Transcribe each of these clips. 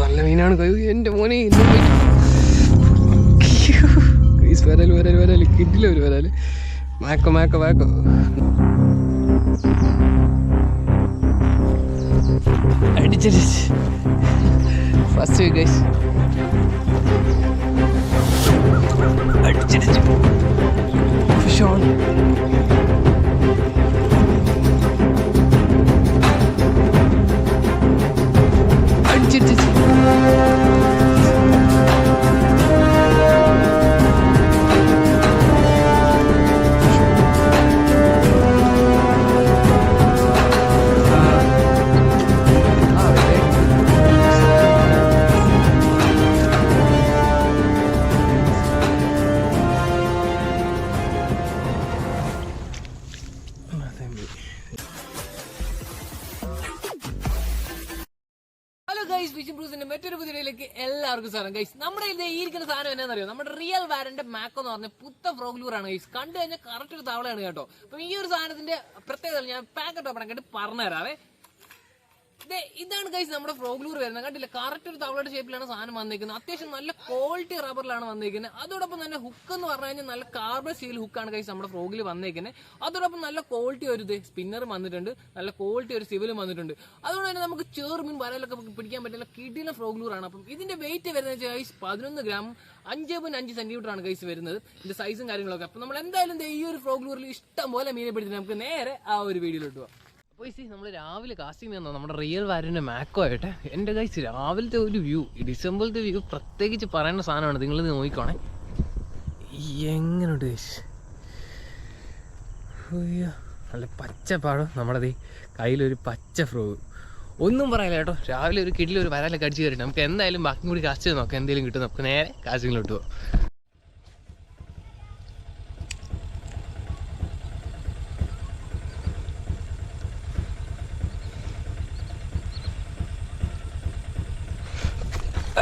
നല്ല മീനാണ്. എന്റെ മോനെ ഇന്നും ഗൈസ് വരാൽ വരാൽ വരാൽ. കിട്ടില്ല ഒരു വരാൽ. മാക്കോ മാക്കോ മാക്കോ. അടിച്ചടിച്ച് ഫസ്റ്റ് ഗൈസ് അടിച്ചടിച്ച് ഫിഷ് ഓൺ വാരന്റെ എന്ന് പറഞ്ഞ പുത്ത ഫ്രോഗ്ലൂർ ആണ് ഗൈസ് കണ്ടു കഴിഞ്ഞാൽ കറക്റ്റ് ഒരു തവളയാണ് കേട്ടോ. അപ്പൊ ഈ ഒരു സാധനത്തിന്റെ പ്രത്യേകത ഞാൻ പാക്കറ്റ് ഓപ്പൺ ആക്കിയിട്ട് പറഞ്ഞുതരാവേ ഇതാണ് ഗൈസ് നമ്മുടെ ഫ്രോഗ്ലൂർ വരുന്നത്. കണ്ടില്ല? കറക്റ്റ് ഒരു തവളയുടെ ഷേപ്പിലാണ് സാധനം വന്നിരിക്കുന്നത്. അത്യാവശ്യം നല്ല ക്വാളിറ്റി റബ്ബറിലാണ് വന്നിരിക്കുന്നത്. അതോടൊപ്പം തന്നെ ഹുക്ക് എന്ന് പറഞ്ഞു കഴിഞ്ഞാൽ നല്ല കാർബൺ സ്റ്റീൽ ഹുക്കാണ് ഗൈസ് നമ്മുടെ ഫ്രോഗിൽ വന്നിരിക്കുന്നത്. അതോടൊപ്പം നല്ല ക്വാളിറ്റി ഒരു സ്പിന്നറും വന്നിട്ടുണ്ട്. നല്ല ക്വാളിറ്റി ഒരു സിവിലും വന്നിട്ടുണ്ട്. അതുകൊണ്ട് തന്നെ നമുക്ക് ചേർമീൻ വരലൊക്കെ പിടിക്കാൻ പറ്റില്ല പറ്റുന്ന ഫ്രോഗ്ലൂർ ആണ്. അപ്പം ഇതിന്റെ വെയിറ്റ് വരുന്നത് ഗൈസ് പതിനൊന്ന് ഗ്രാം അഞ്ച് പോയിന്റ് അഞ്ച് സെന്റിമീറ്റർ ആണ് ഗൈസ് വരുന്നത്. ഇതിന്റെ സൈസും കാര്യങ്ങളൊക്കെ. അപ്പം നമ്മൾ എന്തായാലും ഈ ഒരു ഫ്രോഗ്ലൂറിൽ ഇഷ്ടം പോലെ മീനെ പിടിച്ചിട്ട് നമുക്ക് നേരെ ആ ഒരു വീഡിയോയിലോട്ട് പോവാം. അപ്പോൾ നമ്മൾ രാവിലെ കാസ്റ്റിംഗ് തന്നോ നമ്മുടെ റിയൽ വാരിന്റെ മാക്കോ ആയിട്ട് എന്റെ കൈസ് രാവിലത്തെ ഒരു വ്യൂ ഡിസംബറിലത്തെ വ്യൂ പ്രത്യേകിച്ച് പറയേണ്ട സാധനമാണ്. നിങ്ങൾ നോക്കിക്കോണേ. എങ്ങനെയുണ്ട് അയ്യോ നല്ല പച്ച പാടും നമ്മുടെ കയ്യിലൊരു പച്ച ഫ്രോഗ് ഒന്നും പറയില്ല കേട്ടോ. രാവിലെ ഒരു കിടിലൊരു ഒരു വരാലൊക്കെ അടിച്ച് കയറിയിട്ട് നമുക്ക് എന്തായാലും ബാക്കി കൂടി കാസ്റ്റ് നോക്കാം. എന്തെങ്കിലും കിട്ടും നമുക്ക് നേരെ കാസ്റ്റിങ്ങിലോട്ട് പോകാം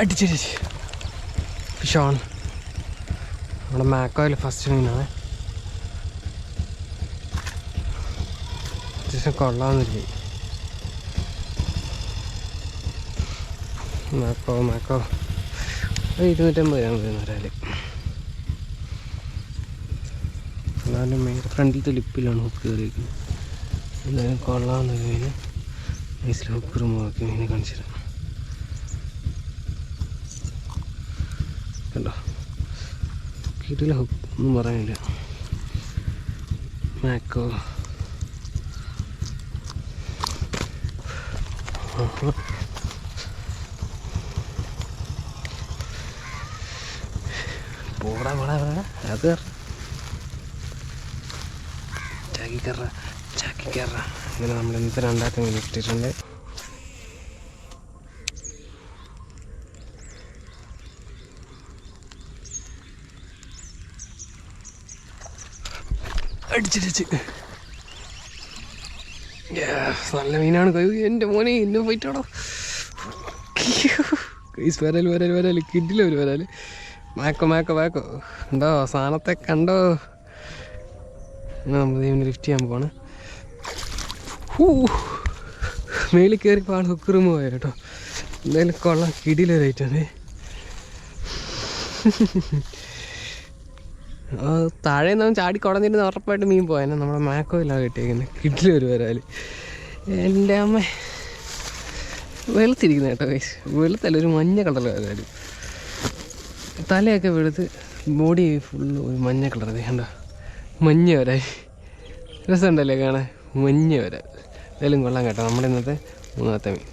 അടിച്ചടിച്ച് ഷോൺ നമ്മുടെ മാക്കോയിൽ ഫസ്റ്റ് മീനാണ് അത്യാവശ്യം കൊള്ളാമെന്നില്ലേ മാക്കോ മാക്കോ. ഇരുന്നൂറ്റമ്പത് ഗ്രാം വരുന്ന എന്നാലും മെയിൻ ഫ്രണ്ടിലത്തെ ലിപ്പിലാണ് ഹുക്ക് കയറിയിരിക്കുന്നത്. എന്തായാലും കൊള്ളാമെന്നൊരു മീന് നൈസിൽ ഹുക്ക് റിമൂവ് മീൻ മീനെ കാണിച്ചു തരാം കണ്ടോ കിട്ടില്ല ഒന്നും പറയാനില്ല. മാക്കോ. പോടാ പോടാ പോടാ. അത് ചാക്കി കയറ ചാക്കി നമ്മൾ ഇന്നത്തെ രണ്ടാക്കം ഇട്ടിട്ടുണ്ട്. അടിച്ചിടിച്ച്. നല്ല മീനാണ് കൈ എന്റെ മോനെ എന്നെ പോയിട്ടാണോ കൈസ് വരൽ വരൽ വരൽ കിഡിലെ ഒരു വരൽ മാക്കോ മാക്കോ മാക്കോ. എന്തോ സാധനത്തെ കണ്ടോ? നമ്മൾ ദൈവം ലിഫ്റ്റ് ചെയ്യാൻ പോവാണ്. ഹൂ. മേളിൽ കയറി ആൾ റൂമ് ആയ കേട്ടോ. എന്തായാലും കൊള്ളാം. കിടിലൊരു ഐറ്റാണ് താഴെ നിന്ന് ചാടി കുടഞ്ഞിരുന്ന് ഉറപ്പായിട്ട് മീൻ പോയാൽ നമ്മുടെ മാക്കോയിലാണ് കിട്ടിയേക്കുന്നത് കിട്ടില്ല ഒരു വരാൽ. എന്റെ അമ്മ. വെളുത്തിരിക്കുന്ന കേട്ടോ വൈസ് വെളുത്തല്ല ഒരു മഞ്ഞ കളർ വരാൽ. തലയൊക്കെ വെളുത്ത് ബോഡി ഫുള്ള് ഒരു മഞ്ഞ കളർ കണ്ടോ? മഞ്ഞ വരാൽ രസമുണ്ടല്ലേ കാണാൻ? മഞ്ഞ വരാൽ എന്തായാലും കൊള്ളാം കേട്ടോ. നമ്മുടെ ഇന്നത്തെ മൂന്നാമത്തെ മീൻ.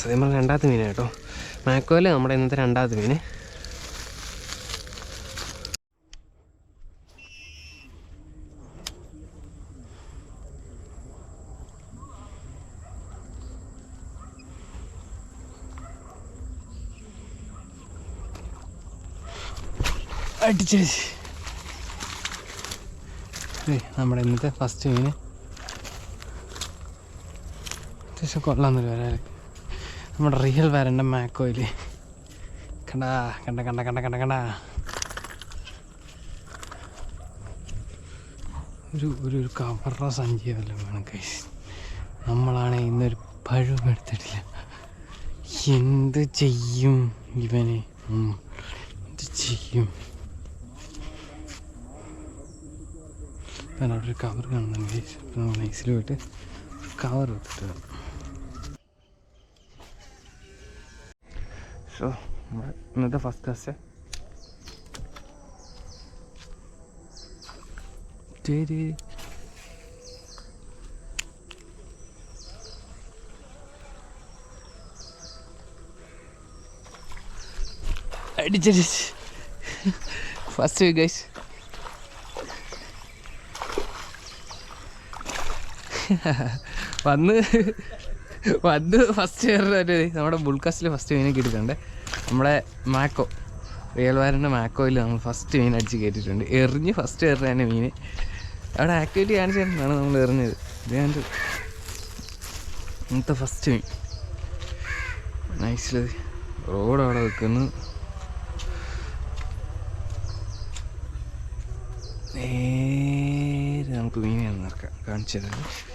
സത്യം പറഞ്ഞാൽ രണ്ടാമത്തെ മീനാണ് കേട്ടോ. മാക്കോൽ നമ്മുടെ ഇന്നത്തെ രണ്ടാമത്തെ മീന്. അടിച്ചു നമ്മുടെ ഇന്നത്തെ ഫസ്റ്റ് മീന്. അത്യാവശ്യം കൊള്ളാമെന്നൊരു വരാൽ നമ്മുടെ റിയൽ വരണ്ട മാക്കോയിൽ. കണ്ടാ കണ്ട കണ്ട കണ്ട കണ്ട കണ്ട. ഒരു ഒരു ഒരു കവറ സഞ്ചിയല്ലോ വേണം കൈസ് നമ്മളാണെ ഇന്നൊരു പഴവും എടുത്തിട്ടില്ല. എന്ത് ചെയ്യും ഇവനെ? എന്ത് ചെയ്യും? അവിടെ ഒരു കവർ കാണുന്നുണ്ട് നമ്മൾ നൈസിൽ പോയിട്ട് കവർ എടുത്തിട്ട് സോ നമ്മുടെ ഇന്നത്തെ ഫസ്റ്റ് ക്ലാസ് ശരി അടിച്ചടിച്ച് ഫസ്റ്റ് ഗൈസ് വന്ന് വന്ന് ഫസ്റ്റ് ഒരു നമ്മുടെ ബുൾക്കാസ്റ്റിൽ ഫസ്റ്റ് മീനെ കിട്ടിയിട്ടുണ്ട്. നമ്മുടെ മാക്കോ റിയൽ മാക്കോയിൽ നമ്മൾ ഫസ്റ്റ് മീൻ അടിച്ച് കയറ്റിയിട്ടുണ്ട്. എറിഞ്ഞ് ഫസ്റ്റ് കയറുന്ന തന്നെ മീൻ. അവിടെ ആക്ടിവിറ്റി കാണിച്ചാണ് നമ്മൾ എറിഞ്ഞത്. ഇത് ഞാൻ ഇന്നത്തെ ഫസ്റ്റ് മീൻ. നൈസിൽ റോഡ് അവിടെ വെക്കുന്നു. നേരെ നമുക്ക് മീനെ നിറക്കാം കാണിച്ചു തരാം.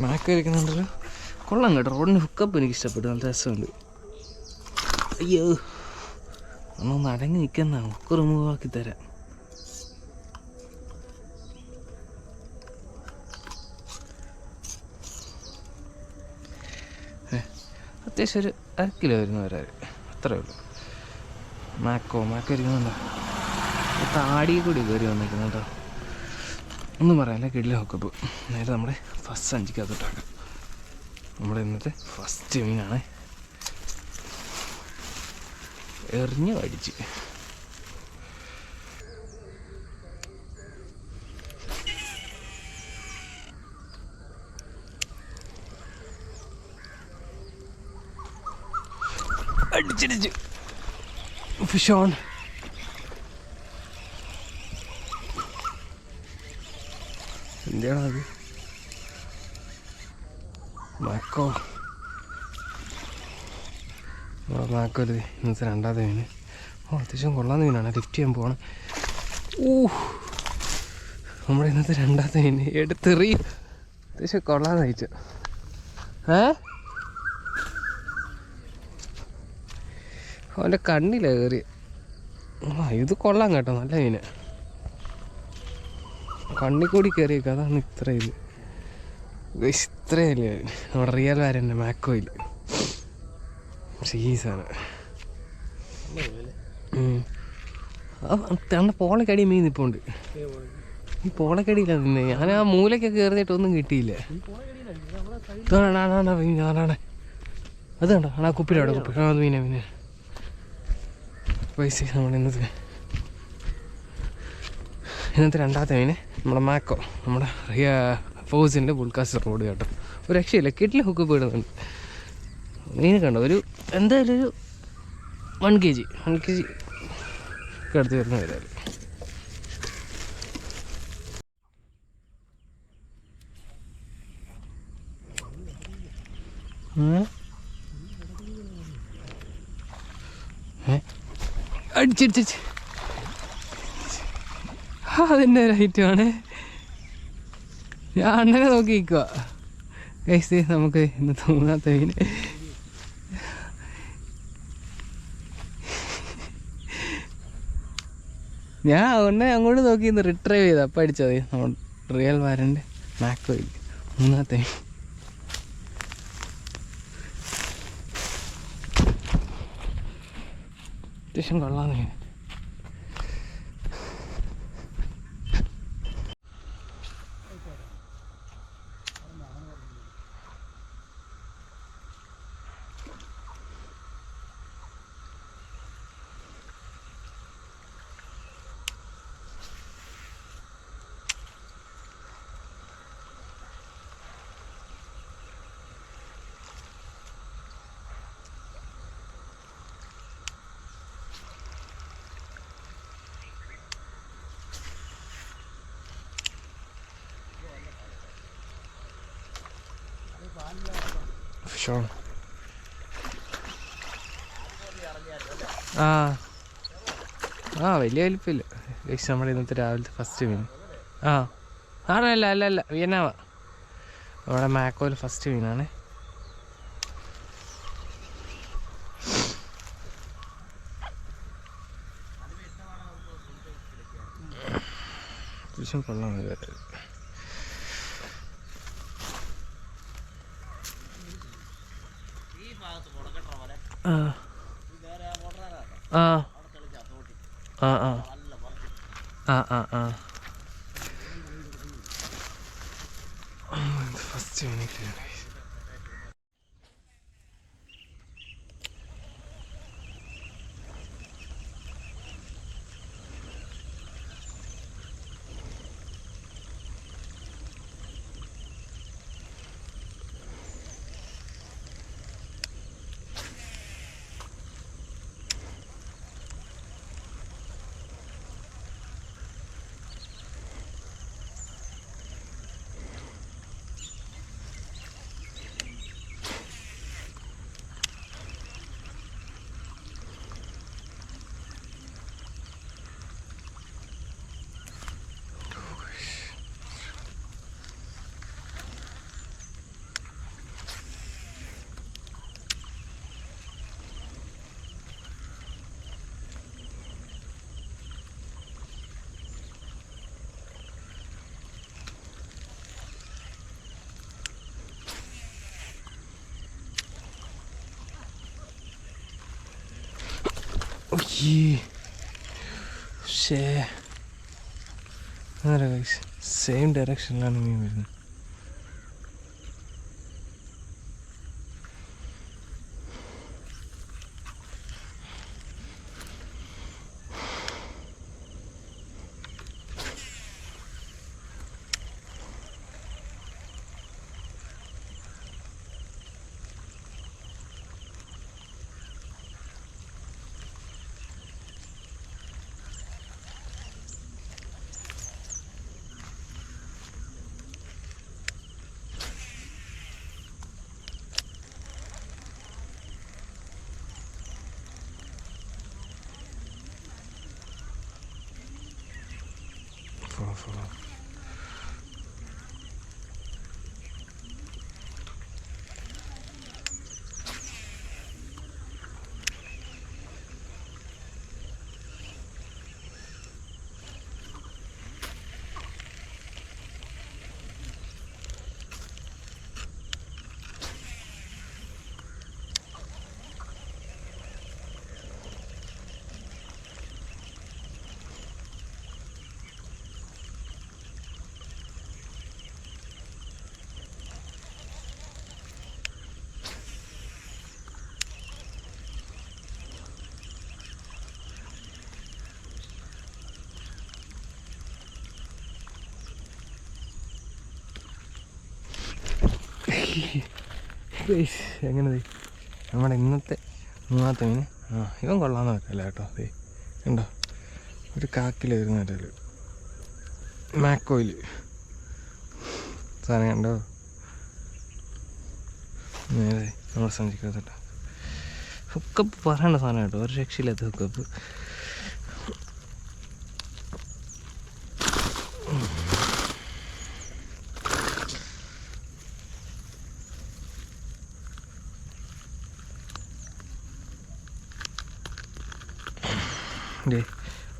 മാക്ക ഇരിക്കുന്നുണ്ടല്ലോ കൊള്ളാം കേട്ടോ. റോഡിന് ഹുക്കപ്പ് എനിക്ക് ഇഷ്ടപ്പെട്ടു നല്ല രസമുണ്ട്. അയ്യോ. നമ്മളൊന്ന് അടങ്ങി നിൽക്കുന്ന ഹുക്ക് റിമൂവ് ആക്കി തരാം. അത്യാവശ്യം ഒരു അര കിലോ വരുന്ന വരാറ് അത്രേ ഉള്ളൂ. മാക്കോ മാക്കോ ഇരിക്കുന്നുണ്ടോ താടി കൂടി കയറി വന്നിരിക്കുന്നു കേട്ടോ. ഒന്നും പറയാല്ല കിടില ഹോക്കപ്പ് നേരെ നമ്മുടെ ഫസ്റ്റ് അഞ്ചിക്കകത്തോട്ടാക്കാം നമ്മുടെ ഇന്നത്തെ ഫസ്റ്റ് മീനാണ് എറിഞ്ഞ് അടിച്ച് അടിച്ചടിച്ച്. ഫിഷ് ഓൺ എന്താണ് അത് മാക്കോ നമ്മുടെ മീൻസ് രണ്ടാമത്തെ മീൻ. ഓ അത്യാവശ്യം കൊള്ളാവുന്ന മീനാണ്. ലിഫ്റ്റ് ചെയ്യാൻ പോകണം ഊഹ്. നമ്മുടെ ഇന്നത്തെ രണ്ടാമത്തെ മീൻ. എടുത്തെറി. അത്യാവശ്യം കൊള്ളാന്ന് കഴിച്ചു ഏ? അവന്റെ കണ്ണില കയറി ആ ഇത് കൊള്ളാം കേട്ടോ. നല്ല മീന് കണ്ണി കൂടി കയറിയേക്കും അതാണ് ഇത്ര ഇത്. ഇത്രയല്ലേ? നമ്മുടെ റിയൽ വാരന്റെ മാക്കോയിൽ സീസാണ് തന്ന പോളക്കടി മീൻ നിപ്പുണ്ട് ഈ പോളക്കടിയില്ല നിന്നെ ഞാൻ ആ മൂലക്കൊക്കെ കയറിയിട്ടൊന്നും കിട്ടിയില്ല. ഇതാണാ, ആണാ, ആണാ, മീൻ, ആണാ, ആണാ. അത് കണ്ടോ? ആണാ കുപ്പിയിലവിടെ കുപ്പി. ആ അത് മീനെ മീനെ. പൈസ നമ്മുടെ ഇന്നത്തെ. ഇന്നത്തെ രണ്ടാമത്തെ മീന് നമ്മുടെ മാക്കോ. നമ്മുടെ റിയ ഫോസിന്റെ ബുൾക്കാസ് റോഡ് കേട്ടോ. ഒരു രക്ഷയില്ല. കിട്ടിൽ ഹുക്ക് പോയിടുന്നുണ്ട് മീൻ കണ്ടോ? ഒരു എന്തായാലും ഒരു one K G one K G അടുത്ത് വരുന്ന വരാറ് അടിച്ചടിച്ച് അതെന്നെ റൈറ്റുമാണ് ഞാൻ അണ്ണനെ നോക്കി നിൽക്കുക ഗൈസ് നമുക്ക് ഇന്ന് തോന്നാത്ത മീന് ഞാൻ ഉടനെ അങ്ങോട്ട് നോക്കി ഇന്ന് റിട്രൈവ് ചെയ്ത്. അപ്പം നമ്മൾ റിയൽ വാരന്റെ മാക്കോയിൽ മൂന്നാമത്തെ. അത്യാവശ്യം കൊള്ളാന്ന് ഷോൺ ആ. ആ വലിയ വലിപ്പമില്ല ഏകദേശം നമ്മുടെ ഇന്നത്തെ രാവിലത്തെ ഫസ്റ്റ് മീൻ ആ. ആണോ അല്ല അല്ല അല്ല. വിയന്നാവ. നമ്മുടെ മാക്കോയിൽ ഫസ്റ്റ് മീനാണ് അത്യാവശ്യം കൊള്ളാം ഇത്. ആ ആ ആ ആ ആ ആ ഫസ്റ്റ് ഷേ സെയിം ഡയറക്ഷനിലാണ് മീൻ വരുന്നത്. そう എങ്ങനെ നമ്മുടെ ഇന്നത്തെ മൂന്നാമത്തെ മീൻ. ആ ഇവൻ കൊള്ളാന്ന് വെക്കല്ല കേട്ടോ ദേ. കണ്ടോ? ഒരു കാക്കിൽ വരുന്ന ഒരു മാക്കോയിൽ സാധനം കണ്ടോ? നേരെ നമ്മൾ സഞ്ചിക്കാത്തട്ടോ ഹുക്കപ്പ് പറയേണ്ട സാധനം കേട്ടോ ഒരു രക്ഷയില്ലാത്ത ഹുക്കപ്പ്. ഡേ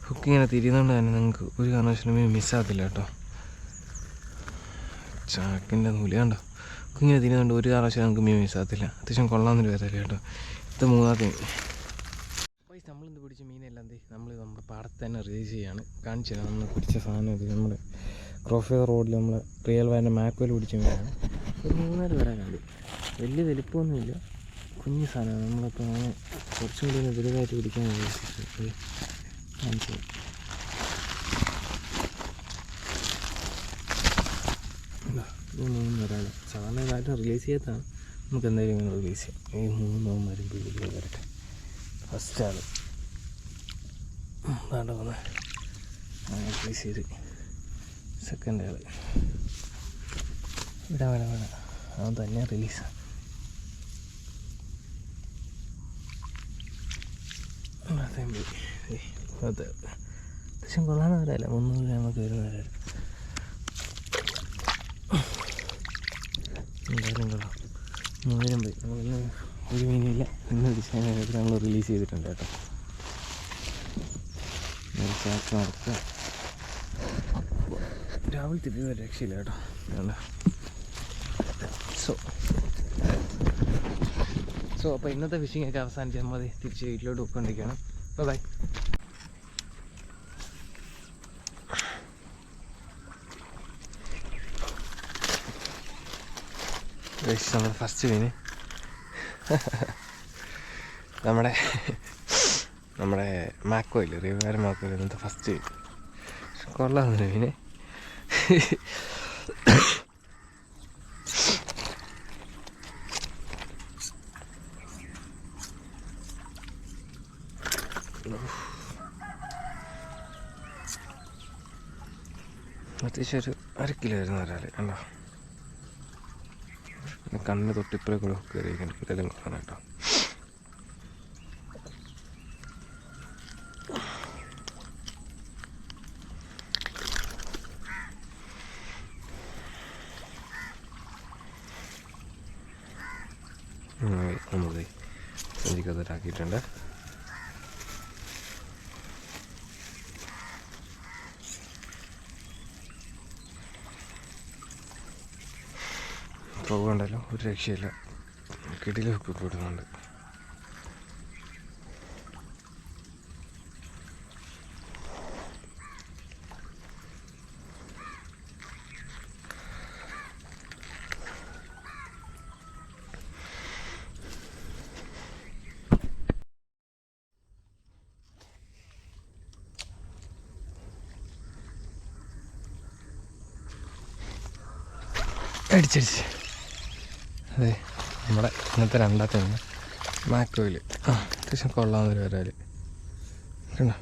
ഹുക്ക് ഇങ്ങനെ തിരിയുന്നതുകൊണ്ട് തന്നെ നിങ്ങൾക്ക് ഒരു കാരണവശാലും മിസ്സാകത്തില്ല കേട്ടോ. ചാക്കിന്റെ നൂൽ കണ്ടോ? ഹുക്ക് ഇങ്ങനെ തിരിയുന്നതുകൊണ്ട് ഒരു കാരണവശാലും നമുക്ക് മീൻ മിസ്സാകത്തില്ല അത്യാവശ്യം കൊള്ളാമെന്നൊരു വരല്ലേ കേട്ടോ. ഇത് മൂന്നാമത്തെ മീൻ നമ്മളിന്ന് പിടിച്ച? മീനെല്ലാം ദേ നമ്മൾ നമ്മുടെ പാടത്ത് തന്നെ റിലീസ് ചെയ്യാണ്. കാണിച്ചു തരാം നമ്മൾ പിടിച്ച സാധനം ഇത് നമ്മുടെ ക്രോഫേ റോഡിൽ നമ്മൾ റിയൽ വാന്റെ മാക്കോയിൽ പിടിച്ച മീനാണ്. ഒരു മൂന്നാൽ വരാനുണ്ട് വലിയ വലിപ്പമൊന്നുമില്ല. കുഞ്ഞു സാധനമാണ് നമ്മളിപ്പോൾ അങ്ങനെ കുറച്ചും കൂടി വലുതായിട്ട് പിടിക്കാൻ ഉദ്ദേശിച്ചത് കാണിച്ചു ഈ സാധാരണ ഇതായിട്ട് റിലീസ് ചെയ്യാത്തതാണ് നമുക്ക് എന്തായാലും ഇങ്ങനെ റിലീസ് ചെയ്യാം. ഈ മൂന്ന് മരം പിടിക്കാൻ വരട്ടെ. ഫസ്റ്റ് ആണ് വേണ്ട വന്ന്. റിലീസ് ചെയ്ത്. സെക്കൻഡ് ആൾ വിടാം വേണം വേണം അവൻ തന്നെ റിലീസാണ് അത്രയും പോയി അതെ അത്യാവശ്യം കൊള്ളാൻ വരാല്ല മുന്നൂറ് ഗ്രാമൊക്കെ വരുന്ന വരാല്ല എന്തായാലും കൊള്ളാം. മൂവായിരം പോയി. നമ്മളിന്ന് ഒരു മീനില്ല ഇന്ന് ഡിസൈൻ നമ്മൾ റിലീസ് ചെയ്തിട്ടുണ്ട് കേട്ടോ. ചാക്ക് നടക്കുക രാവിലെ തിരിഞ്ഞ രക്ഷയില്ല കേട്ടോ. സോ സോ അപ്പോൾ ഇന്നത്തെ ഫിഷിംഗ് ഒക്കെ അവസാനിച്ച് മതി തിരിച്ച് വീട്ടിലോട്ട് പോയിക്കൊണ്ടിരിക്കുകയാണ്. ബൈ നമ്മുടെ ഫസ്റ്റ് മീന് നമ്മുടെ നമ്മുടെ മാക്കോ റിവാര റിവേർ ഇന്നത്തെ ഫസ്റ്റ് കൊള്ളാവുന്ന മീന് അത്യാവശ്യം ഒരു അര കിലോ വരുന്ന ഒരാൾ കണ്ടോ? കണ്ണ് തൊട്ടിപ്പുറം കൂടെ കയറിയിരിക്കുന്നു. ഇതെല്ലാം കാണാം കേട്ടോ. നമ്മൾ സഞ്ചിക്കകത്തോട്ടാക്കിയിട്ടുണ്ട് പോകണ്ടല്ലോ ഒരു രക്ഷയില്ല. കിടില ഹുക്ക് അടിച്ചടിച്ച്. അതെ നമ്മുടെ ഇന്നത്തെ രണ്ടാമത്തെ മീൻ മാക്കോയിൽ ആ അത്യാവശ്യം കൊള്ളാവുന്നൊരു വരാൽ കണ്ടോ?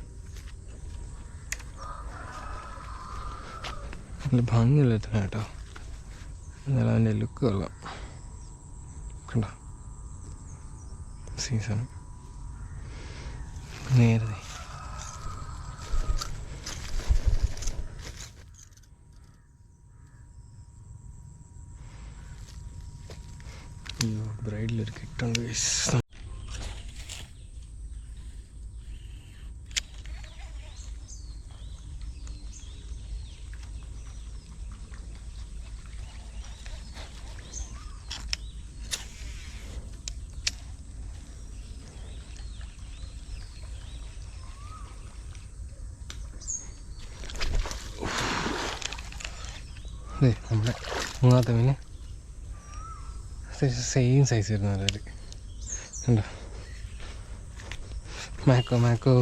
നല്ല ഭംഗിയുള്ള എത്തണം കേട്ടോ എന്നാലും അവന്റെ ലുക്ക് കൊള്ളാം. കണ്ടോ? സീസൺ നേരെ അയ്യോ ബ്രൈഡിലൊരു കിട്ടുണ്ട് guys. ദേ, നമ്മുടെ മൂന്നാമത്തെ മീന് സെയിം സൈസ് വരുന്ന കണ്ടോ മാക്കോ മാക്കോ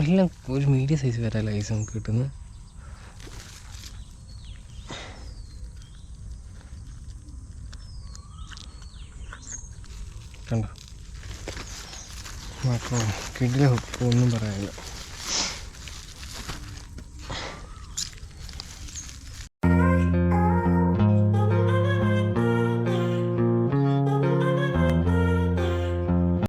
എല്ലാം ഒരു മീഡിയം സൈസ് വരാൻ ഐസ് നമുക്ക് കിട്ടുന്നത് കണ്ടോ മാക്കോ കിടില ഒന്നും പറയാനില്ല